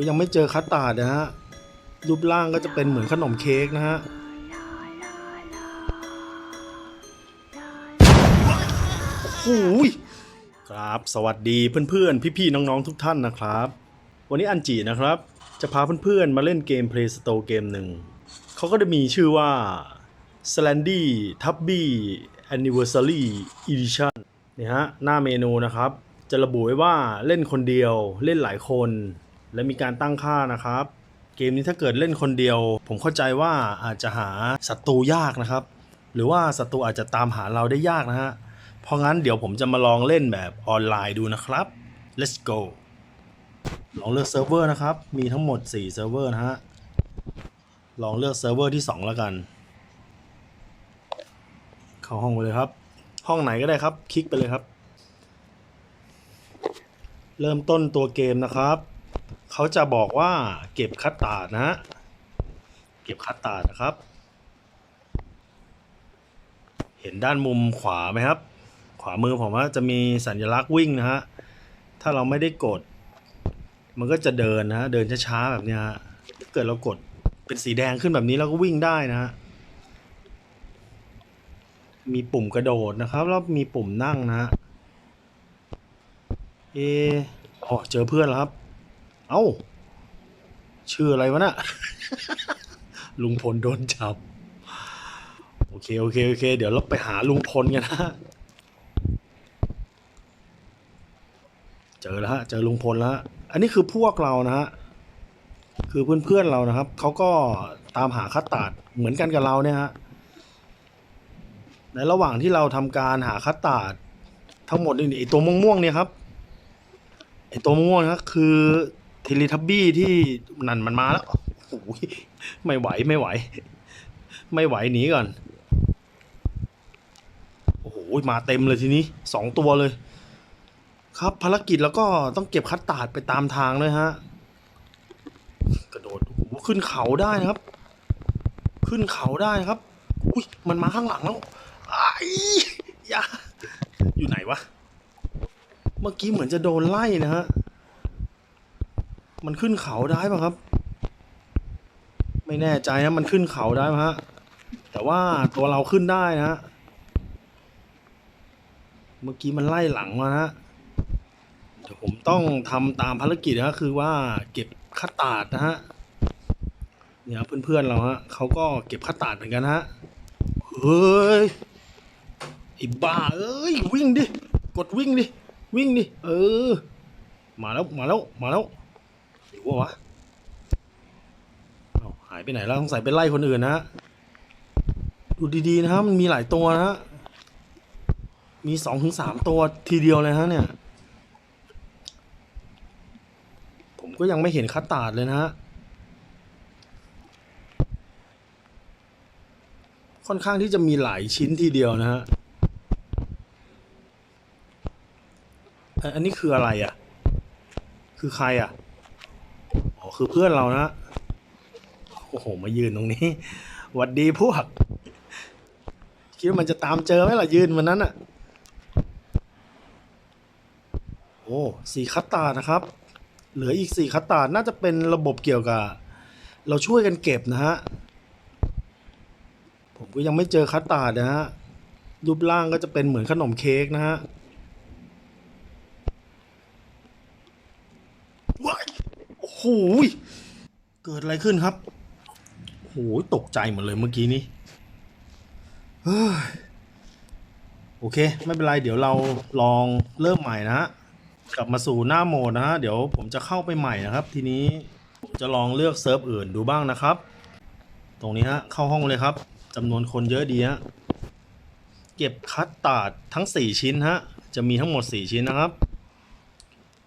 ก็ยังไม่เจอคัสตาร์ดนะฮะ รูปร่างก็จะเป็นเหมือนขนมเค้กนะฮะ โอ้ยครับสวัสดีเพื่อนๆ พี่ๆ น้องๆ ทุกท่านนะครับ วันนี้อันจีนะครับ จะพาเพื่อนๆ มาเล่นเกม Play Store เกมหนึ่ง เขาก็จะมีชื่อว่า s l a n d y Tubby Anniversary Edition นี่ฮะ หน้าเมนูนะครับ จะระบุไว้ว่าเล่นคนเดียวเล่นหลายคน และมีการตั้งค่านะครับ เกมนี้ถ้าเกิดเล่นคนเดียว ผมเข้าใจว่าอาจจะหาศัตรูยากนะครับ หรือว่าศัตรูอาจจะตามหาเราได้ยากนะฮะเพราะงั้นเดี๋ยวผมจะมาลองเล่นแบบออนไลน์ดูนะครับ let's go ลองเลือกเซิร์ฟเวอร์นะครับ มีทั้งหมด 4 เซิร์ฟเวอร์นะฮะ ลองเลือกเซิร์ฟเวอร์ที่ 2 แล้วกัน เข้าห้องไปเลยครับ ห้องไหนก็ได้ครับ คลิกไปเลยครับ เริ่มต้นตัวเกมนะครับ เขาจะบอกว่าเก็บคัตตานะฮะเก็บคัตตานะครับ เห็นด้านมุมขวาไหมครับ ขวามือผมว่าจะมีสัญลักษณ์วิ่งนะฮะ ถ้าเราไม่ได้กด มันก็จะเดินนะฮะเดินช้าๆแบบนี้ฮะถ้าเกิดเรากดเป็นสีแดงขึ้นแบบนี้เราก็วิ่งได้นะฮะมีปุ่มกระโดดนะครับ แล้วมีปุ่มนั่งนะฮะเอออ๋อเจอเพื่อนแล้วครับ เอ้า ชื่ออะไรวะน่ะลุงพลโดนจับ โอเค โอเค โอเค เดี๋ยวเราไปหาลุงพลกันนะ เจอแล้วฮะ เจอลุงพลแล้ว อันนี้คือพวกเรานะฮะ คือเพื่อนๆเรานะครับ เขาก็ตามหาคัตตาดเหมือนกันกับเราเนี่ยฮะ ในระหว่างที่เราทำการหาคัตตาดทั้งหมดนี่ไอตัวม่วงๆเนี่ยครับ ไอตัวม่วงนะค,คือ ทเลทับบี้ที่นั่นมันมาแล้วโอ้โหไม่ไหวไม่ไหว ไม่ไหวหนีก่อน โอ้โหมาเต็มเลยทีนี้สองตัวเลย ครับภารกิจแล้วก็ต้องเก็บคัตตาดไปตามทางเลยฮะ กระโดดโอ้ขึ้นเขาได้นะครับ ขึ้นเขาได้ครับอุ้ยมันมาข้างหลังแล้วไอ้ยาอยู่ไหนวะ เมื่อกี้เหมือนจะโดนไล่นะฮะ มันขึ้นเขาได้ป่ะครับ ไม่แน่ใจนะมันขึ้นเขาได้ไหมฮะ แต่ว่าตัวเราขึ้นได้นะฮะ เมื่อกี้มันไล่หลังมานะฮะเดี๋ยวผมต้องทำตามภารกิจนะคือว่าเก็บคัตตาดนะฮะ เนี่ยเพื่อนๆเราฮะเขาก็เก็บคัตตาดเหมือนกันฮะ เฮ้ยไอ้บ้าเอ้ยวิ่งดิ กดวิ่งดิ วิ่งดิ เออ มาแล้ว มาแล้ว มาแล้ว วะวะเอาหายไปไหนแล้วสงสัยไปไล่คนอื่นนะฮะดูดีๆนะฮะมันมีหลายตัวนะฮะมีสองถึงสามตัวทีเดียวเลยฮะเนี่ย ผมก็ยังไม่เห็นคัตตาดเลยนะฮะค่อนข้างที่จะมีหลายชิ้นทีเดียวนะฮะ อันนี้คืออะไรอะ คือใครอะ คือเพื่อนเรานะ โอ้โห มายืนตรงนี้หวัดดีพวก คิดว่ามันจะตามเจอไหมล่ะยืนวันนั้นอะ โอ้สี่คัตตานะครับ เหลืออีกสี่คัตตา น่าจะเป็นระบบเกี่ยวกับ เราช่วยกันเก็บนะฮะ ผมก็ยังไม่เจอคัตตานะฮะ รูปร่างก็จะเป็นเหมือนขนมเค้กนะฮะว้ายโอ้โหย เกิดอะไรขึ้นครับโอ้โหตกใจหมดเลยเมื่อกี้นี้เฮ้ยโอเค ไม่เป็นไร เดี๋ยวเราลองเริ่มใหม่นะฮะกลับมาสู่หน้าโหมดนะฮะ เดี๋ยวผมจะเข้าไปใหม่นะครับ ทีนี้ผมจะลองเลือกเซิร์ฟอื่นดูบ้างนะครับ ตรงนี้ฮะ เข้าห้องเลยครับจำนวนคนเยอะดีฮะ เก็บคัตตาดทั้ง 4 ชิ้นฮะ จะมีทั้งหมด 4 ชิ้นนะครับ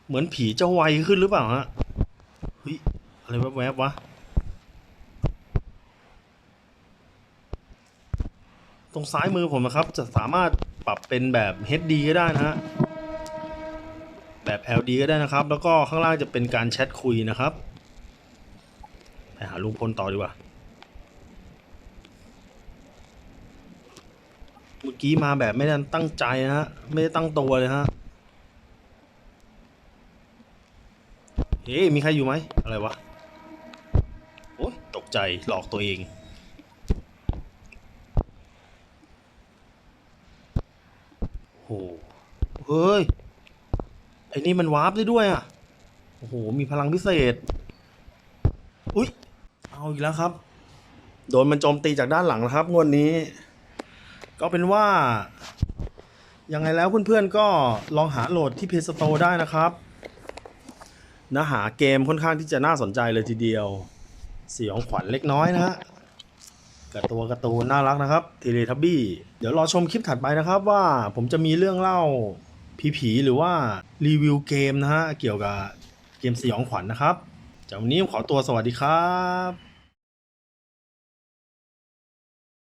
เหมือนผีจะไวขึ้นหรือเปล่าฮะ อะไรแวบๆวะ ตรงซ้ายมือผมนะครับ จะสามารถปรับเป็นแบบ HD ก็ได้นะฮะ แบบ LD ก็ได้นะครับ แล้วก็ข้างล่างจะเป็นการแชทคุยนะครับไปหาลุงพลต่อดีกว่า เมื่อกี้มาแบบไม่ได้ตั้งใจนะฮะ ไม่ได้ตั้งตัวเลยฮะเฮ้ยมีใครอยู่ไหม อะไรวะ ใจหลอกตัวเอง โอ้เฮ้ย ไอ้นี่มันวาร์ปได้ด้วยอะ โอ้โห มีพลังพิเศษ อุ้ยเอาอีกแล้วครับ โดนมันโจมตีจากด้านหลังนะครับ งวดนี้ ก็เป็นว่า ยังไงแล้วเพื่อนๆก็ลองหาโหลดที่เพจสโตได้นะครับเนื้อหาเกมค่อนข้างที่จะน่าสนใจเลยทีเดียว สยองขวัญเล็กน้อยนะฮะกับตัวการ์ตูนน่ารักนะครับเทเลทับบี้เดี๋ยวรอชมคลิปถัดไปนะครับว่าผมจะมีเรื่องเล่าผีๆหรือว่ารีวิวเกมนะฮะเกี่ยวกับเกมสยองขวัญนะครับจากวันนี้ผมขอตัวสวัสดีครับ